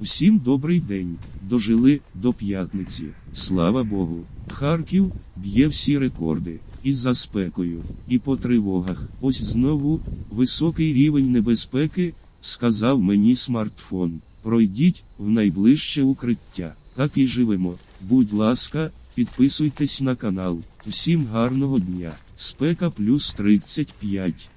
Усім добрий день. Дожили до п'ятниці. Слава Богу. Харків б'є всі рекорди. І за спекою, і по тривогах. Ось знову високий рівень небезпеки, сказав мені смартфон. Пройдіть в найближче укриття. Так і живемо. Будь ласка, підписуйтесь на канал. Усім гарного дня. Спека плюс 35.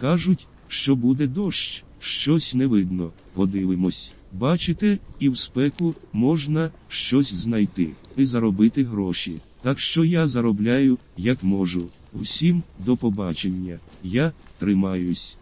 Кажуть, що буде дощ, щось не видно. Подивимось. Бачите, і в спеку можна щось знайти і заробити гроші. Так що я заробляю, як можу. Усім до побачення. Я тримаюсь.